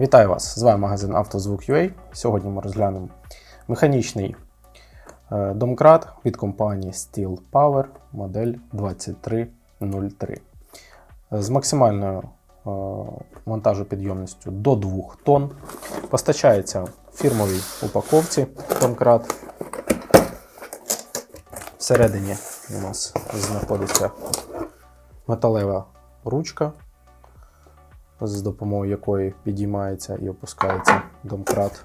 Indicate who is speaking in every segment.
Speaker 1: Вітаю вас! З вами магазин «Автозвук.UA». Сьогодні ми розглянемо механічний е, домкрат від компанії Steel Power модель 2303 з максимальною е, вантажопідйомністю до 2 тонн. Постачається в фірмовій упаковці домкрат. Всередині у нас знаходиться металева ручка з допомогою якої підіймається і опускається домкрат.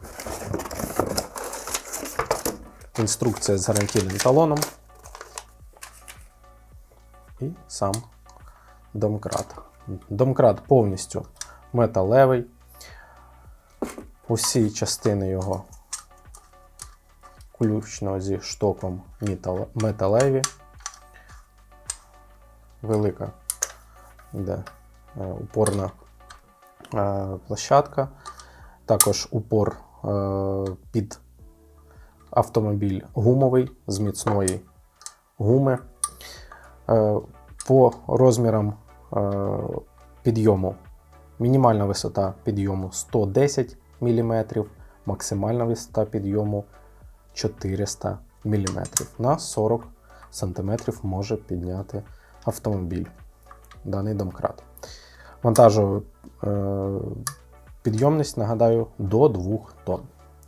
Speaker 1: Інструкція з гарантійним талоном. І сам домкрат. Домкрат повністю металевий. Усі частини його включно зі штоком металеві. Велика йде е, упорна площадка, також упор е, під автомобіль гумовий з міцної гуми. Е, По розмірам е, підйому мінімальна висота підйому 110 мм, максимальна висота підйому 400 мм. На 40 см може підняти автомобіль, даний домкрат. Вантажова е, підйомність, нагадаю, до 2 тонн.